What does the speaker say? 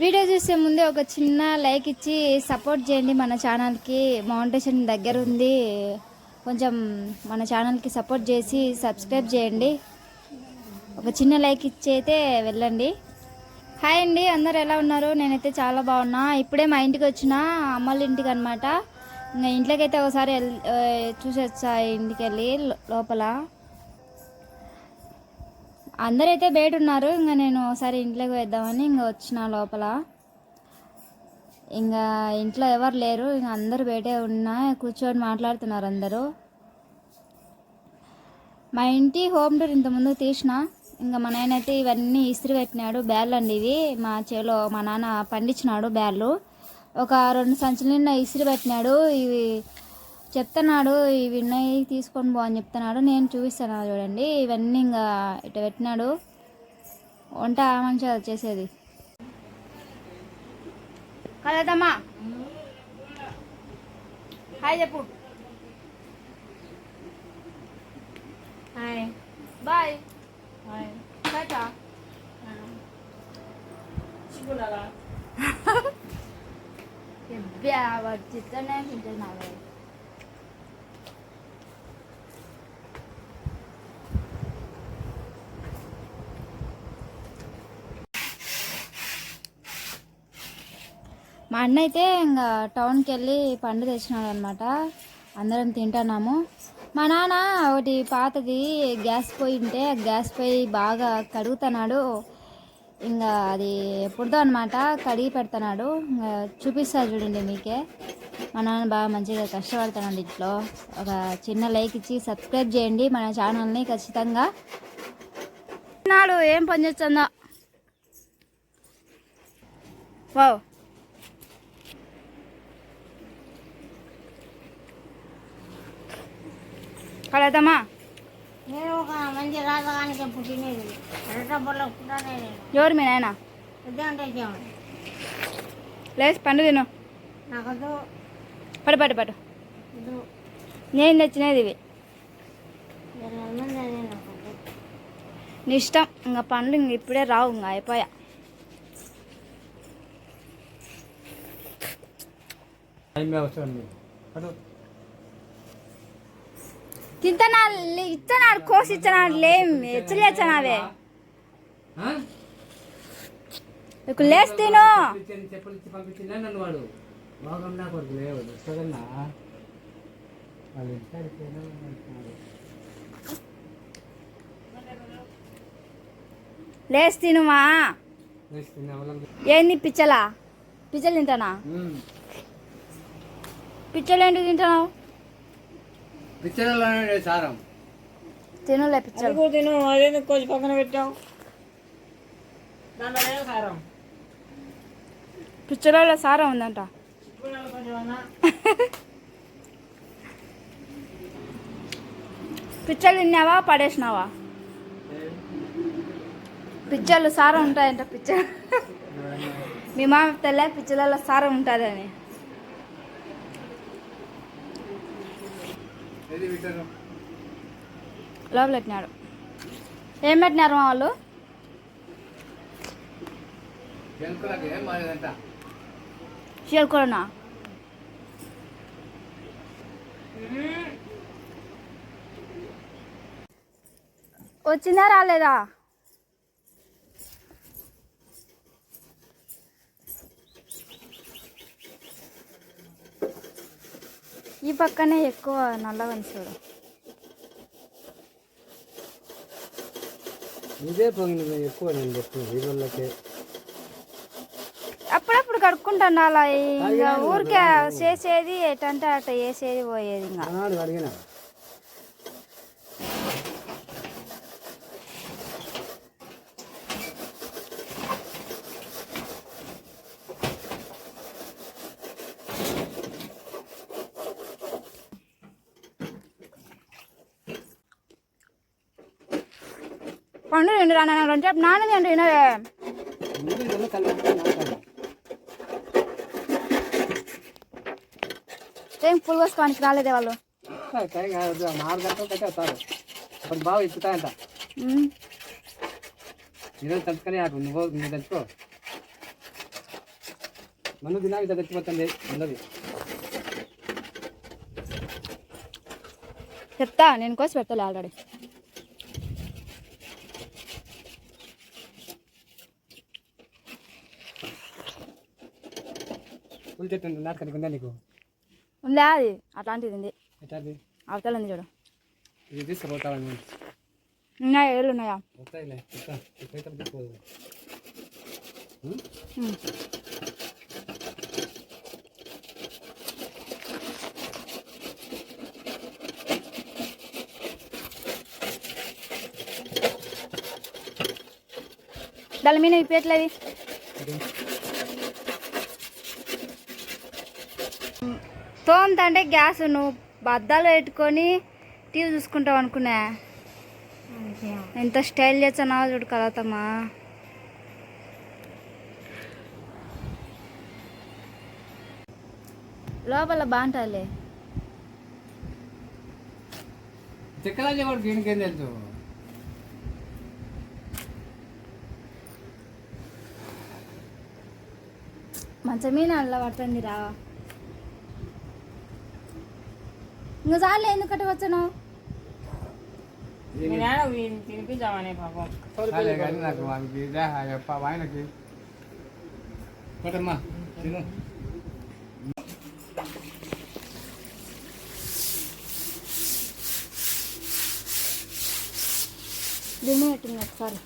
Video చూసే ముందే ఒక చిన్న లైక్ ఇచ్చి సపోర్ట్ చేయండి మన ఛానల్కి. మౌంటేషన్ దగ్గర ఉంది. కొంచెం మన ఛానల్కి సపోర్ట్ చేసి సబ్స్క్రైబ్ చేయండి. ఒక చిన్న లైక్ ఇచ్చి అయితే వెళ్ళండి. హాయ్ అండి అందరు ఎలా ఉన్నారు? నేనైతే చాలా బాగున్నా. ఇప్పుడే మా ఇంటికి వచ్చిన అమ్మల ఇంటికి అనమాట ఇంకా ఇంట్లోకి అయితే ఒకసారి వెళ్ చూసొచ్చా ఇంటికి వెళ్ళి లోపల. అందరైతే బయట ఉన్నారు ఇంకా నేను ఒకసారి ఇంట్లోకి వేద్దామని ఇంకా వచ్చిన లోపల. ఇంకా ఇంట్లో ఎవరు లేరు. ఇంకా అందరు బయటే ఉన్నా కూర్చొని మాట్లాడుతున్నారు అందరూ. మా ఇంటి హోమ్ టూర్ ఇంతకుముందు తీసిన. ఇంకా మా నాయన అయితే ఇవన్నీ ఇస్త్రీ పెట్టినాడు. బ్యాళ్ళు అండి ఇవి. మా చేలో మా నాన్న పండించినాడు బ్యాళ్ళు. ఒక రెండు సంచులు నిన్న ఇస్త్రీ పెట్టినాడు. ఇవి చెప్తున్నాడు ఇవి ఉన్నాయి తీసుకొని పో అని చెప్తున్నాడు. నేను చూపిస్తాను చూడండి. ఇవన్నీ ఇంకా ఇట పెట్టినాడు. వంట మంచిగా చేసేది. కలదమ్మా హాయ్ చెప్పు. హాయ్. బాయ్. హాయ్. టాటా ఎబ్బా మా అన్న అయితే ఇంకా టౌన్కి వెళ్ళి పండు తెచ్చినాడు అనమాట అందరం తింటున్నాము. మా నాన్న ఒకటి పాతది గ్యాస్ పొయ్యి ఉంటే గ్యాస్ పొయ్యి బాగా కడుగుతున్నాడు. ఇంకా అది ఎప్పుడుదో అనమాట కడిగి పెడుతున్నాడు. ఇంకా చూపిస్తా చూడండి మీకే. మా నాన్న బాగా మంచిగా కష్టపడుతున్నాడు ఇంట్లో. ఒక చిన్న లైక్ ఇచ్చి సబ్స్క్రైబ్ చేయండి మన ఛానల్ని ఖచ్చితంగా. నాడు ఏం పనిచేస్తుందా వావ్. కలదమ్మా నేను ఒక మంచి రాజగానికి పుట్టినది. ఎర్రబొల్ల పుట్టానే నేను. ఎవరు మీ నాయన? లేచి పండు తిను. నాకు పడు పడు పడు. ఇది నేను తెచ్చినది ఇవి. నీ ఇష్టం. ఇంకా పండ్లు ఇంక ఇప్పుడే రావు ఇంకా అయిపోయా. టైం అవసరం అటు తింటనా ఇచ్చనాడు కోసి ఇచ్చనాడు లేం ఇచ్చనావే ఇప్పుడు లేచి తిను పంపించాను, చెప్పులు ఇచ్చి పంపించిందా నన్ను వాడు బాగం నా కొడుకు లేవు వస్తుందన్నా వాళ్ళు ఇంటికాడికి పోయినా అంటున్నారు. లేచి తినుమా. ఏంది పిచ్చలా పిచ్చలు తింటానా. పిచ్చలు ఏంటి తింటున్నావు పిక్చర్లోనే సారం. తినులే పిచ్చలు. కూడా తిను అదేందుకు కోసి పక్కన పెట్టావు? దాంట్లో లేదు కారం పిచ్చలలో సారం ఉందంట. కొంచెం పిచ్చలు తిన్నావా పడేసినావా? పిచ్చలు సారం ఉంటాయంట పిచ్చలు మీ మామ తెల్ల పిచ్చలలో సారం ఉంటుందని ఏది పెట్టారు లోపల పెట్టినాడు ఏం పెట్టినారు మా వాళ్ళు? వెనుకలకి వచ్చిందా రాలేదా? ఈ పక్కనే ఎక్కువ నల్లగా ఉంది చూడు ఇదే పొంగింది ఎక్కువ నేను ఈ రోజులకే అప్పుడప్పుడు కడుక్కుంటాను అలా ఇంకా ఊరికే చేసేది ఎటంటే అట వేసేది పోయేది ఇంకా. అడిగిన పండు రెండు రాను రెండు చెప్పు కలిపి నాటాలి. ఏం పుల్ కోసుకోనికి రాలేదే వాళ్ళు? టైం కాదు నాలుగు గంటలు కట్టే వస్తారు. బాగా ఇప్పుతాయంట ఉమ్. ఈరోజు తెలుసుకొని అటు నువ్వు తెలుసుకో తెచ్చిపోతుంది అందది చెప్తా నేను కోసి పెడతాను ఆల్రెడీ. పులి చెట్టు నాటకానికి ఉందా నీకు? ఉందా అది? అట్లాంటిది ఉంది. ఎట్లాది అవతల ఉంది చూడు. ఇది తీసుకుపోతావని ఉన్నాయా? ఏళ్ళు ఉన్నాయా? వస్తాయిలే. దాని మీద ఇప్పట్లేదు తోముతంటే గ్యాస్ నువ్వు బద్దాలు పెట్టుకొని టీవీ చూసుకుంటావు అనుకున్నా. ఎంత స్టైల్ చేస్తున్నావో చూడు కలతమ్మా. లోపల బాగుంటుందిలే చెక్కరాజు కూడా దీనికి ఏం తెలుసు? మంచం మీద అల్ల పడుతుంది రా. ఇంకా చాలు ఎందుకంటే వచ్చాను? తినిపించామని పాపం. చాలే కానీ నాకు వానికి ఇదే చెప్ప ఆయనకి. కొట్టమ్మా తిను. దిమ్మ పెట్టింది ఒకసారి.